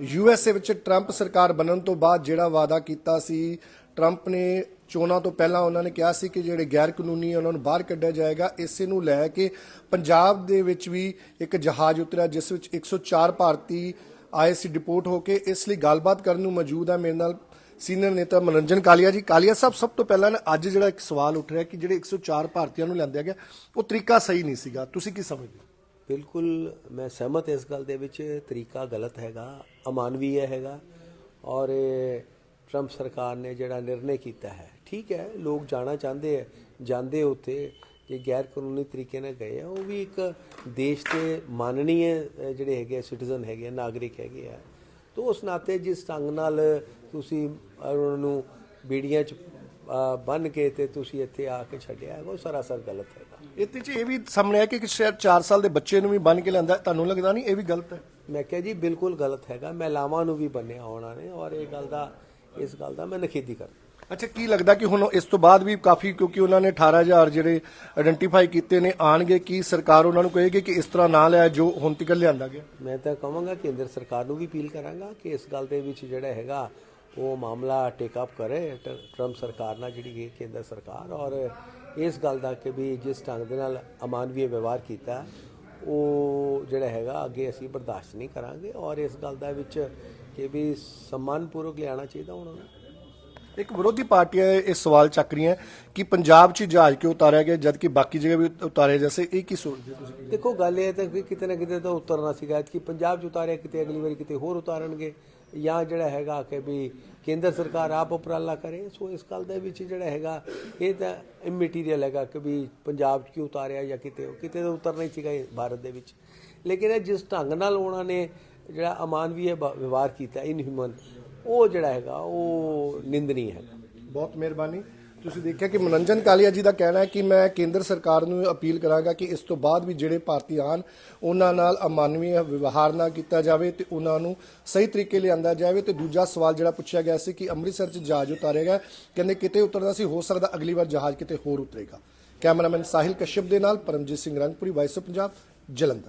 USA ਵਿੱਚ Trump ਸਰਕਾਰ ਬਣਨ ਤੋਂ ਬਾਅਦ ਜਿਹੜਾ ਵਾਅਦਾ ਕੀਤਾ ਸੀ, ਟਰੰਪ ਨੇ ਚੋਣਾਂ ਤੋਂ ਪਹਿਲਾਂ ਉਹਨਾਂ ਨੇ ਕਿਹਾ ਸੀ ਕਿ ਜਿਹੜੇ ਗੈਰ ਕਾਨੂੰਨੀ ਉਹਨਾਂ ਨੂੰ ਬਾਹਰ ਕੱਢਿਆ ਜਾਏਗਾ। ਇਸੇ ਨੂੰ ਲੈ ਕੇ ਪੰਜਾਬ ਦੇ ਵਿੱਚ ਵੀ ਇੱਕ ਜਹਾਜ਼ ਉਤਰਿਆ, ਜਿਸ ਵਿੱਚ 104 ਭਾਰਤੀ ਆਏ ਸੀ ਡਿਪੋਰਟ ਹੋ ਕੇ। ਇਸ ਲਈ ਗੱਲਬਾਤ ਕਰਨ ਨੂੰ ਮੌਜੂਦ ਹੈ ਮੇਰੇ ਨਾਲ ਸੀਨੀਅਰ ਨੇਤਾ ਮਨੋਰੰਜਨ ਕਾਲੀਆ ਜੀ। ਕਾਲੀਆ ਸਾਹਿਬ, ਸਭ ਤੋਂ ਪਹਿਲਾਂ ਨਾ ਅੱਜ ਜਿਹੜਾ ਇੱਕ ਸਵਾਲ ਉੱਠ ਰਿਹਾ ਕਿ ਜਿਹੜੇ 104 ਭਾਰਤੀਆਂ ਨੂੰ ਲਿਆਂਦਿਆ ਗਿਆ, ਉਹ ਤਰੀਕਾ ਸਹੀ ਨਹੀਂ ਸੀਗਾ। ਤੁਸੀਂ ਕੀ ਸਮਝਦੇ ਬਿਲਕੁਲ ਮੈਂ ਸਹਿਮਤ ਇਸ ਗੱਲ ਦੇ ਵਿੱਚ ਤਰੀਕਾ ਗਲਤ ਹੈਗਾ ਅਮਾਨਵੀय ਹੈਗਾ ਔਰ ਇਹ ਟਰੰਪ ਸਰਕਾਰ ਨੇ ਜਿਹੜਾ ਨਿਰਣੇ ਕੀਤਾ ਹੈ। ਠੀਕ ਹੈ ਲੋਕ ਜਾਣਾ ਚਾਹੁੰਦੇ ਹੈ ਜਾਂਦੇ ਉੱਥੇ ਜੇ ਗੈਰ ਕਾਨੂੰਨੀ ਤਰੀਕੇ ਨਾਲ ਗਏ ਆ ਉਹ ਵੀ ਇੱਕ ਦੇਸ਼ ਦੇ ਮਾਨਣੀय ਜਿਹੜੇ ਹੈਗੇ ਸਿਟੀਜ਼ਨ ਹੈਗੇ ਆ, ਨਾਗਰਿਕ ਹੈਗੇ ਆ। ਤੋਂ ਉਸ ਨਾਤੇ ਜਿਸ ਢੰਗ ਨਾਲ ਤੁਸੀਂ ਉਹਨਾਂ ਨੂੰ ਬੀੜੀਆਂ 'ਚ ਬੰਨ ਕੇ ਤੇ ਤੁਸੀਂ ਇੱਥੇ ਆ ਕੇ ਛੱਡਿਆ ਹੈ, ਉਹ ਸਰਾਸਰ ਗਲਤ ਹੈਗਾ। ਇੱਥੇ ਚ ਇਹ ਵੀ ਸਾਹਮਣੇ ਆਇਆ ਕਿ ਸ਼ਾਇਦ 4 ਸਾਲ ਦੇ ਬੱਚੇ ਨੂੰ ਵੀ ਬੰਨ ਕੇ ਲਿਆਂਦਾ ਤੁਹਾਨੂੰ ਲੱਗਦਾ ਨਹੀਂ ਇਹ ਵੀ ਗਲਤ ਹੈ? ਮੈਂ ਕਿਹਾ ਜੀ ਬਿਲਕੁਲ ਗਲਤ ਹੈਗਾ। ਮਹਿਲਾਵਾਂ ਨੂੰ ਵੀ ਬੰਨਿਆ ਉਹਨਾਂ ਨੇ ਔਰ ਇਹ ਗੱਲ ਦਾ ਇਸ ਗੱਲ ਦਾ ਮੈਂ ਨਖੇਦੀ ਕਰ ਅੱਛਾ ਕੀ ਲੱਗਦਾ ਕਿ ਹੁਣ ਇਸ ਤੋਂ ਬਾਅਦ ਵੀ ਕਾਫੀ ਕਿਉਂਕਿ ਉਹਨਾਂ ਨੇ 18000 ਜਿਹੜੇ ਆਇਡੈਂਟੀਫਾਈ ਕੀਤੇ ਨੇ ਆਣਗੇ ਕੀ ਸਰਕਾਰ ਉਹਨਾਂ ਨੂੰ ਕਹੇਗੀ ਕਿ ਇਸ ਤਰ੍ਹਾਂ ਨਾ ਲਿਆ ਜੋ ਹੁਣ ਤੱਕ ਲਿਆਂਦਾ ਗਿਆ? ਮੈਂ ਤਾਂ ਕਹਾਂਗਾ ਕੇਂਦਰ ਸਰਕਾਰ ਨੂੰ ਵੀ ਅਪੀਲ ਕਰਾਂਗਾ ਕਿ ਇਸ ਗੱਲ ਦੇ ਵਿੱਚ ਜਿਹੜਾ ਹੈਗਾ ਉਹ ਮਾਮਲਾ ਟੇਕ ਅਪ ਕਰੇ ਟਰੰਪ ਸਰਕਾਰ ਨਾਲ ਜਿਹੜੀ ਹੈ ਕੇਂਦਰ ਸਰਕਾਰ ਔਰ ਇਸ ਗੱਲ ਦਾ ਕਿ ਵੀ ਜਿਸ ਢੰਗ ਦੇ ਨਾਲ ਅਮਾਨਵੀय ਵਿਵਹਾਰ ਕੀਤਾ ਉਹ ਜਿਹੜਾ ਹੈਗਾ ਅੱਗੇ ਅਸੀਂ ਬਰਦਾਸ਼ਤ ਨਹੀਂ ਕਰਾਂਗੇ ਔਰ ਇਸ ਗੱਲ ਦਾ ਵਿੱਚ ਕਿ ਵੀ ਸਨਮਾਨਪੂਰਵਕ ਲਿਆਉਣਾ ਚਾਹੀਦਾ ਉਹਨਾਂ ਨੂੰ। ਇੱਕ ਵਿਰੋਧੀ ਪਾਰਟੀਆਂ ਇਹ ਸਵਾਲ ਚੱਕ ਰਹੀਆਂ ਕਿ ਪੰਜਾਬ 'ਚ ਜਹਾਜ਼ ਕਿਉਂ ਉਤਾਰਿਆ ਗਿਆ ਜਦਕਿ ਬਾਕੀ ਜਗ੍ਹਾ ਵੀ ਉਤਾਰਿਆ ਜੈਸੇ ਇਹ ਕੀ ਸੋਚਦੇ ਤੁਸੀਂ? ਦੇਖੋ ਗੱਲ ਇਹ ਹੈ ਤਾਂ ਕਿ ਕਿਤੇ ਨਾ ਕਿਤੇ ਤਾਂ ਉਤਰਨਾ ਸੀਗਾ ਕਿ ਪੰਜਾਬ 'ਚ ਉਤਾਰਿਆ ਕਿਤੇ ਅਗਲੀ ਵਾਰੀ ਕਿਤੇ ਹੋਰ ਉਤਾਰਨਗੇ। ਜਾਂ ਜਿਹੜਾ ਹੈਗਾ ਕਿ ਵੀ ਕੇਂਦਰ ਸਰਕਾਰ ਆਪ ਉਪਰਾਲਾ ਕਰੇ, ਸੋ ਇਸ ਗੱਲ ਦੇ ਵਿੱਚ ਜਿਹੜਾ ਹੈਗਾ, ਇਹ ਤਾਂ ਇਮਟੀਰੀਅਲ ਹੈਗਾ ਕਿ ਵੀ ਪੰਜਾਬ 'ਚ ਕਿਉਂ ਉਤਾਰਿਆ ਜਾਂ ਕਿਤੇ ਕਿਤੇ ਤਾਂ ਉਤਰਨਾ ਹੀ ਸੀਗਾ ਭਾਰਤ ਦੇ ਵਿੱਚ। ਲੇਕਿਨ ਇਹ ਜਿਸ ਢੰਗ ਨਾਲ ਉਹਨਾਂ ਨੇ ਜਿਹੜਾ ਅਮਾਨਵੀय ਬ- ਵਿਵਹਾਰ ਕੀਤਾ ਇਨਹਿਊਮਨ ਉਹ ਜਿਹੜਾ ਹੈਗਾ, ਉਹ ਨਿੰਦਨੀ ਹੈਗਾ। ਬਹੁਤ ਮਿਹਰਬਾਨੀ। ਤੁਸੀਂ ਦੇਖਿਆ ਕਿ ਮਨੋਰੰਜਨ ਕਾਲੀਆ ਜੀ ਦਾ ਕਹਿਣਾ ਹੈ ਕਿ ਮੈਂ ਕੇਂਦਰ ਸਰਕਾਰ ਨੂੰ ਅਪੀਲ ਕਰਾਂਗਾ ਕਿ ਇਸ ਤੋਂ ਬਾਅਦ ਵੀ ਜਿਹੜੇ ਭਾਰਤੀ ਆਣ ਉਹਨਾਂ ਨਾਲ ਅਮਾਨਵੀ ਵਿਵਹਾਰ ਨਾ ਕੀਤਾ ਜਾਵੇ ਤੇ ਉਹਨਾਂ ਨੂੰ ਸਹੀ ਤਰੀਕੇ ਲਿਆਂਦਾ ਜਾਵੇ। ਤੇ ਦੂਜਾ ਸਵਾਲ ਜਿਹੜਾ ਪੁੱਛਿਆ ਗਿਆ ਸੀ ਕਿ ਅੰਮ੍ਰਿਤਸਰ 'ਚ ਜਹਾਜ਼ ਉਤਾਰੇਗਾ ਕਹਿੰਦੇ ਕਿਤੇ ਉਤਰਦਾ ਸੀ, ਹੋ ਸਕਦਾ ਅਗਲੀ ਵਾਰ ਜਹਾਜ਼ ਕਿਤੇ ਹੋਰ ਉਤਰੇਗਾ। ਕੈਮਰਾਮੈਨ ਸਾਹਿਲ ਕਸ਼ਯਪ ਦੇ ਨਾਲ ਪਰਮਜੀਤ ਸਿੰਘ ਰੰਗਪੁਰੀ, ਵਾਇਸ ਆਫ ਪੰਜਾਬ, ਜਲੰਧਰ।